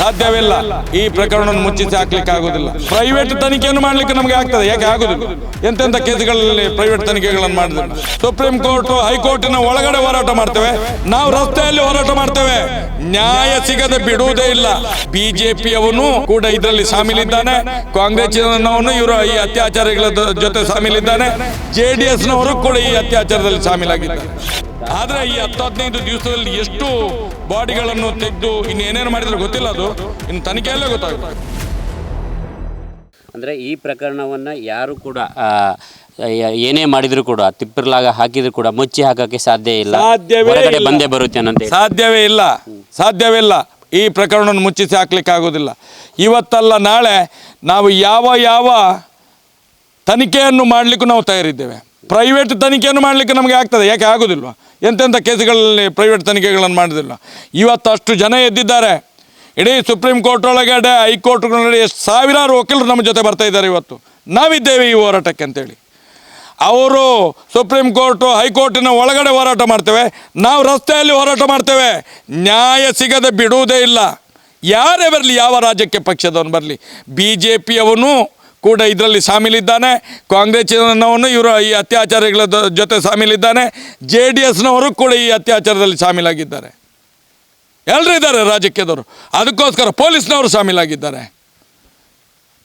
ಸಾಧ್ಯವಿಲ್ಲ. ಈ ಪ್ರಕರಣವನ್ನು ಮುಚ್ಚಿಸಿ ಹಾಕ್ಲಿಕ್ಕೆ ಆಗುದಿಲ್ಲ. ಪ್ರೈವೇಟ್ ತನಿಖೆಯನ್ನು ಮಾಡ್ಲಿಕ್ಕೆ ನಮಗೆ ಆಗ್ತದೆ. ಯಾಕೆ ಆಗುದಿಲ್ಲ? ಎಂತೆಂತ ಕೇಸ್ಗಳಲ್ಲಿ ಪ್ರೈವೇಟ್ ತನಿಖೆಗಳನ್ನು ಮಾಡಿದ್ರೆ? ಸುಪ್ರೀಂ ಕೋರ್ಟ್ ಹೈಕೋರ್ಟಿನ ಒಳಗಡೆ ಹೋರಾಟ ಮಾಡ್ತೇವೆ. ನಾವು ರಸ್ತೆಯಲ್ಲಿ ಹೋರಾಟ ಮಾಡ್ತೇವೆ. ನ್ಯಾಯ ಸಿಗದೆ ಬಿಡುವುದೇ ಇಲ್ಲ. ಬಿಜೆಪಿಯವನು ಕೂಡ ಇದರಲ್ಲಿ ಶಾಮೀಲಿದ್ದಾನೆ ಕಾಂಗ್ರೆಸ್ನವನು ಇವರು ಈ ಅತ್ಯಾಚಾರಗಳ ಜೊತೆ ಶಾಮೀಲಿದ್ದಾನೆ ಜೆ ಡಿ ಎಸ್ನವರು ಕೂಡ ಈ ಅತ್ಯಾಚಾರದಲ್ಲಿ ಶಾಮೀಲಾಗಿದ್ದಾರೆ ಆದ್ರೆ ಈ ಹತ್ತು ಹದಿನೈದು ದಿವಸದಲ್ಲಿ ಎಷ್ಟು ಬಾಡಿಗಳನ್ನು ತೆಗೆದು ಇನ್ನು ಏನೇನು ಮಾಡಿದ್ರು ಗೊತ್ತಿಲ್ಲ ಅದು. ಇನ್ನು ತನಿಖೆಯಲ್ಲೇ ಗೊತ್ತಾಗುತ್ತೆ. ಅಂದ್ರೆ ಈ ಪ್ರಕರಣವನ್ನು ಯಾರು ಕೂಡ ಏನೇ ಮಾಡಿದ್ರು ಕೂಡ ತಿಪ್ಪರ್ಲಾಗ ಹಾಕಿದ್ರು ಕೂಡ ಮುಚ್ಚಿ ಹಾಕಕ್ಕೆ ಸಾಧ್ಯ ಇಲ್ಲ. ಹೊರಗಡೆ. ಬಂದೇ ಬರುತ್ತೆ ಸಾಧ್ಯವೇ ಇಲ್ಲ. ಸಾಧ್ಯವೇ ಇಲ್ಲ. ಈ ಪ್ರಕರಣವನ್ನು ಮುಚ್ಚಿಸಿ ಹಾಕ್ಲಿಕ್ಕೆ ಆಗೋದಿಲ್ಲ. ಇವತ್ತಲ್ಲ ನಾಳೆ ನಾವು ಯಾವ ಯಾವ ತನಿಖೆಯನ್ನು ಮಾಡಲಿಕ್ಕೂ ನಾವು ತಯಾರಿದ್ದೇವೆ. ಪ್ರೈವೇಟ್ ತನಿಖೆಯನ್ನು ಮಾಡಲಿಕ್ಕೆ ನಮಗೆ ಆಗ್ತದೆ. ಯಾಕೆ ಆಗೋದಿಲ್ಲ? ಎಂತೆಂಥ ಕೇಸುಗಳಲ್ಲಿ ಪ್ರೈವೇಟ್ ತನಿಖೆಗಳನ್ನು ಮಾಡೋದಿಲ್ಲ. ಇವತ್ತು ಅಷ್ಟು ಜನ ಎದ್ದಿದ್ದಾರೆ. ಇಡೀ ಸುಪ್ರೀಂ ಕೋರ್ಟ್ ಒಳಗಡೆ ಹೈಕೋರ್ಟ್ಗಳಲ್ಲಿ ಎಷ್ಟು ಸಾವಿರಾರು ವಕೀಲರು ನಮ್ಮ ಜೊತೆ ಬರ್ತಾ ಇದ್ದಾರೆ ಇವತ್ತು. ನಾವಿದ್ದೇವೆ ಈ ಹೋರಾಟಕ್ಕೆ ಅಂತೇಳಿ. ಅವರು ಸುಪ್ರೀಂ ಕೋರ್ಟು ಹೈಕೋರ್ಟಿನ ಒಳಗಡೆ ಹೋರಾಟ ಮಾಡ್ತೇವೆ. ನಾವು ರಸ್ತೆಯಲ್ಲಿ ಹೋರಾಟ ಮಾಡ್ತೇವೆ. ನ್ಯಾಯ ಸಿಗದೆ ಬಿಡುವುದೇ ಇಲ್ಲ. ಯಾರೇ ಬರಲಿ, ಯಾವ ರಾಜ್ಯಕ್ಕೆ ಪಕ್ಷದವನು ಬರಲಿ ಬಿ ಜೆ ಪಿಯವನು ಕೂಡ ಇದರಲ್ಲಿ ಶಾಮೀಲಿದ್ದಾನೆ ಕಾಂಗ್ರೆಸ್ನವನು ಇವರು ಈ ಅತ್ಯಾಚಾರಗಳ ಜೊತೆ ಸಾಮೀಲಿದ್ದಾನೆ. ಜೆ ಡಿ ಎಸ್ನವರು ಕೂಡ ಈ ಅತ್ಯಾಚಾರದಲ್ಲಿ ಸಾಮೀಲಾಗಿದ್ದಾರೆ. ಎಲ್ಲರೂ ಇದ್ದಾರೆ ರಾಜಕೀಯದವರು. ಅದಕ್ಕೋಸ್ಕರ ಪೊಲೀಸ್ನವರು ಸಾಮೀಲಾಗಿದ್ದಾರೆ.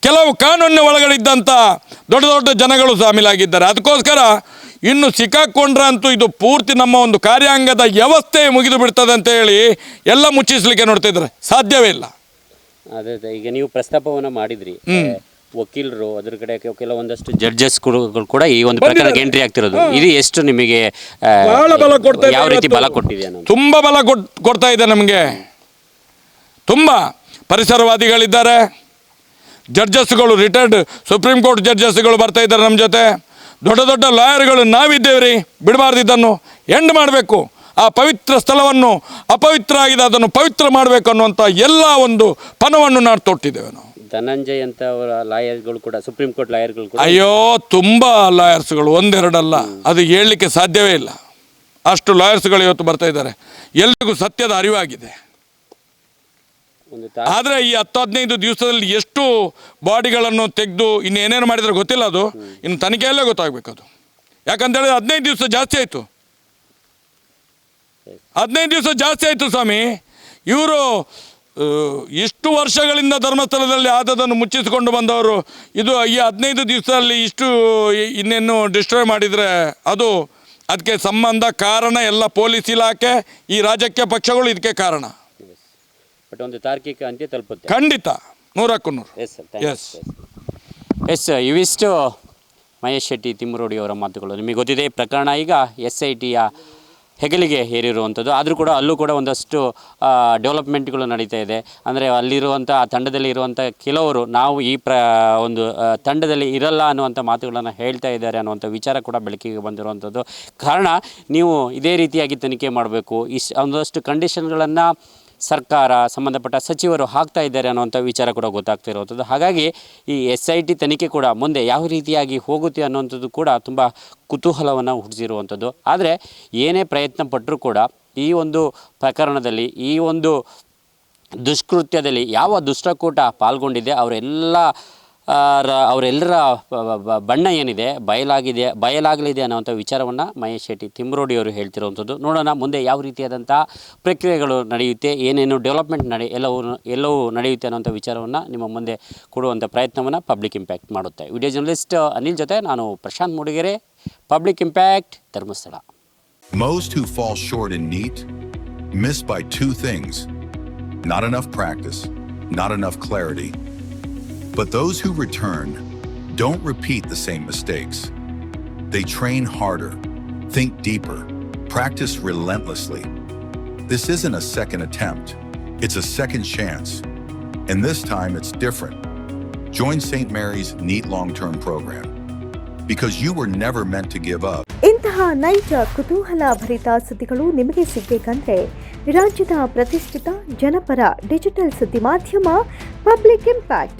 ಕೆಲವು ಕಾನೂನಿನ ಒಳಗಡೆ ಇದ್ದಂಥ ದೊಡ್ಡ ದೊಡ್ಡ ಜನಗಳು ಸಾಮೀಲಾಗಿದ್ದಾರೆ. ಅದಕ್ಕೋಸ್ಕರ ಇನ್ನು ಸಿಕ್ಕಾಕೊಂಡ್ರೆ ಅಂತೂ ಇದು ಪೂರ್ತಿ ನಮ್ಮ ಒಂದು ಕಾರ್ಯಾಂಗದ ವ್ಯವಸ್ಥೆ ಮುಗಿದು ಬಿಡ್ತದೆ ಅಂತ ಹೇಳಿ ಎಲ್ಲ ಮುಚ್ಚಿಸ್ಲಿಕ್ಕೆ ನೋಡ್ತಿದ್ರೆ ಸಾಧ್ಯವೇ ಇಲ್ಲ. ಅದೇ, ಈಗ ನೀವು ಪ್ರಸ್ತಾಪವನ್ನು ಮಾಡಿದ್ರಿ. ವಕೀಲರು ಅದ್ರ ಕಡೆ ಕೆಲವೊಂದಷ್ಟು ಜಡ್ಜಸ್ ಕೂಡ ಈ ಒಂದು ಪ್ರಕರಣಕ್ಕೆ ಎಂಟ್ರಿ ಆಗ್ತಿರೋದು. ಇದು ಎಷ್ಟು ನಿಮಗೆ ಆ, ಬಹಳ ಬಲ ಕೊಡ್ತಾ ಯಾವ ರೀತಿ ಬಲ ಕೊಟ್ಟಿದೆ ತುಂಬಾ ತುಂಬ ಬಲ ಕೊಟ್ ಕೊಡ್ತಾ ಇದೆ ನಮಗೆ. ತುಂಬ ಪರಿಸರವಾದಿಗಳಿದ್ದಾರೆ. ಜಡ್ಜಸ್ಗಳು ರಿಟೈರ್ಡ್ ಸುಪ್ರೀಂ ಕೋರ್ಟ್ ಜಡ್ಜಸ್ಗಳು ಬರ್ತಾ ಇದ್ದಾರೆ ನಮ್ಮ ಜೊತೆ. ದೊಡ್ಡ ದೊಡ್ಡ ಲಾಯರ್ಗಳು ನಾವಿದ್ದೇವೆ ರೀ ಬಿಡಬಾರ್ದು ಇದನ್ನು ಎಂಡ್ ಮಾಡಬೇಕು. ಆ ಪವಿತ್ರ ಸ್ಥಳವನ್ನು ಅಪವಿತ್ರ ಆಗಿದೆ. ಅದನ್ನು ಪವಿತ್ರ ಮಾಡಬೇಕು ಅನ್ನುವಂಥ ಎಲ್ಲ ಒಂದು ಪಣವನ್ನು ನಾವು ತೊಟ್ಟಿದ್ದೇವೆ ನಾವು. ಧನಂಜಯ್ ಅಂತ ಅವರ ಲಾಯರ್ಗಳು ಕೂಡ ಸುಪ್ರೀಂ ಕೋರ್ಟ್ ಲಾಯರ್ಗಳು ಕೂಡ. ಅಯ್ಯೋ ತುಂಬ ಲಾಯರ್ಸ್ಗಳು ಒಂದೆರಡಲ್ಲ. ಅದು ಹೇಳಲಿಕ್ಕೆ ಸಾಧ್ಯವೇ ಇಲ್ಲ. ಅಷ್ಟು ಲಾಯರ್ಸ್ಗಳು ಇವತ್ತು ಬರ್ತಾ ಇದ್ದಾರೆ. ಎಲ್ರಿಗೂ ಸತ್ಯದ ಅರಿವಾಗಿದೆ. ಒಂದು ತಾ ಆದರೆ ಈ ಹತ್ತು ಹದಿನೈದು ದಿವಸದಲ್ಲಿ ಎಷ್ಟು ಬಾಡಿಗಳನ್ನು ತೆಗೆದು ಇನ್ನು ಏನೇನು ಮಾಡಿದ್ರೆ ಗೊತ್ತಿಲ್ಲ ಅದು. ಇನ್ನು ತನಿಖೆಯಲ್ಲೇ ಗೊತ್ತಾಗಬೇಕು ಅದು. ಯಾಕಂತೇಳಿದ್ರೆ ಹದಿನೈದು ದಿವಸ ಜಾಸ್ತಿ ಆಯಿತು. ಹದಿನೈದು ದಿವಸ ಜಾಸ್ತಿ ಆಯಿತು ಸ್ವಾಮಿ. ಇವರು ಇಷ್ಟು ವರ್ಷಗಳಿಂದ ಧರ್ಮಸ್ಥಳದಲ್ಲಿ ಆದದನ್ನು ಮುಚ್ಚಿಸಿಕೊಂಡು ಬಂದವರು ಇದು ಈ ಹದಿನೈದು ದಿವಸದಲ್ಲಿ ಇಷ್ಟು ಇನ್ನೇನು ಡಿಸ್ಟ್ರಾಯ್ ಮಾಡಿದರೆ ಅದು ಅದಕ್ಕೆ ಸಂಬಂಧ ಕಾರಣ ಎಲ್ಲ ಪೊಲೀಸ್ ಇಲಾಖೆ ಈ ರಾಜಕೀಯ ಪಕ್ಷಗಳು ಇದಕ್ಕೆ ಕಾರಣ ಬಟ್ ಒಂದು ತಾರ್ಕಿಕ ಅಂತ್ಯ ತಲುಪುತ್ತೆ ಖಂಡಿತ ನೂರಕ್ಕೂ ನೂರು ಎಸ್ ಸರ್ ಎಸ್ ಎಸ್ ಇವಿಷ್ಟು ಮಹೇಶ್ ಶೆಟ್ಟಿ ತಿಮ್ಮರೋಡಿ ಅವರ ಮಾತುಗಳು ನಿಮಗೆ ಗೊತ್ತಿದೆ ಈ ಪ್ರಕರಣ ಈಗ ಎಸ್ ಐ ಟಿಯ ಹೆಗಲಿಗೆ ಹೇರಿರುವಂಥದ್ದು. ಆದರೂ ಕೂಡ ಅಲ್ಲೂ ಕೂಡ ಒಂದಷ್ಟು ಡೆವಲಪ್ಮೆಂಟ್ಗಳು ನಡೀತಾ ಇದೆ. ಅಂದರೆ ಅಲ್ಲಿರುವಂಥ, ಆ ತಂಡದಲ್ಲಿ ಇರುವಂಥ ಕೆಲವರು ನಾವು ಈ ಪ್ರ, ಒಂದು ತಂಡದಲ್ಲಿ ಇರಲ್ಲ ಅನ್ನುವಂಥ ಮಾತುಗಳನ್ನು ಹೇಳ್ತಾ ಇದ್ದಾರೆ ಅನ್ನುವಂಥ ವಿಚಾರ ಕೂಡ ಬೆಳಕಿಗೆ ಬಂದಿರುವಂಥದ್ದು. ಕಾರಣ, ನೀವು ಇದೇ ರೀತಿಯಾಗಿ ತನಿಖೆ ಮಾಡಬೇಕು. ಇಷ್ಟು ಒಂದಷ್ಟು ಕಂಡೀಷನ್ಗಳನ್ನು ಸರ್ಕಾರ, ಸಂಬಂಧಪಟ್ಟ ಸಚಿವರು ಹಾಕ್ತಾ ಇದ್ದಾರೆ ಅನ್ನುವಂಥ ವಿಚಾರ ಕೂಡ ಗೊತ್ತಾಗ್ತಾ ಇರುವಂಥದ್ದು ಹಾಗಾಗಿ ಈ ಎಸ್ ಐ ಟಿ ತನಿಖೆ ಕೂಡ ಮುಂದೆ ಯಾವ ರೀತಿಯಾಗಿ ಹೋಗುತ್ತೆ ಅನ್ನುವಂಥದ್ದು ಕೂಡ ತುಂಬ ಕುತೂಹಲವನ್ನು ಹುಟ್ಟಿಸಿರುವಂಥದ್ದು. ಆದರೆ ಏನೇ ಪ್ರಯತ್ನ ಪಟ್ಟರೂ ಕೂಡ ಈ ಒಂದು ಪ್ರಕರಣದಲ್ಲಿ, ಈ ಒಂದು ದುಷ್ಕೃತ್ಯದಲ್ಲಿ ಯಾವ ದುಷ್ಟಕೂಟ ಪಾಲ್ಗೊಂಡಿದೆ, ಅವರೆಲ್ಲ ಅವರೆಲ್ಲರ ಬಣ್ಣ ಏನಿದೆ ಬಯಲಾಗಿದೆ ಬಯಲಾಗಲಿದೆ ಅನ್ನೋವಂಥ ವಿಚಾರವನ್ನು ಮಹೇಶ್ ಶೆಟ್ಟಿ ತಿಮ್ಮರೋಡಿ ಅವರು ಹೇಳ್ತಿರುವಂಥದ್ದು. ನೋಡೋಣ ಮುಂದೆ ಯಾವ ರೀತಿಯಾದಂಥ ಪ್ರಕ್ರಿಯೆಗಳು ನಡೆಯುತ್ತೆ ಏನೇನು ಡೆವಲಪ್ಮೆಂಟ್ ನಡೆ ಎಲ್ಲವೂ ಎಲ್ಲವೂ ನಡೆಯುತ್ತೆ ಅನ್ನೋಂಥ ವಿಚಾರವನ್ನು ನಿಮ್ಮ ಮುಂದೆ ಕೊಡುವಂಥ ಪ್ರಯತ್ನವನ್ನು ಪಬ್ಲಿಕ್ ಇಂಪ್ಯಾಕ್ಟ್ ಮಾಡುತ್ತೆ. ವಿಡಿಯೋ ಜರ್ನಲಿಸ್ಟ್ ಅನಿಲ್ ಜೊತೆ ನಾನು Prashanth Mudigere public impact Dharmasthala. Most who fall short in NEAT miss by two things. Not enough practice, not enough clarity. But those who return don't repeat the same mistakes. They train harder, think deeper, practice relentlessly. This isn't a second attempt, it's a second chance. And this time it's different. Join St. Mary's NEAT long term program because you were never meant to give up. ಇಂತಹ ನೈಜ ಕುತೂಹಲ ಭರಿತ ಸುದ್ದಿಗಳು ನಿಮಗೆ ಸಿಗಬೇಕಂದ್ರೆ ರಾಜ್ಯದ ಪ್ರತಿಷ್ಠಿತ ಜನಪರ digital ಸುದ್ದಿ ಮಾಧ್ಯಮ ಪಬ್ಲಿಕ್ ಇಂಪ್ಯಾಕ್ಟ್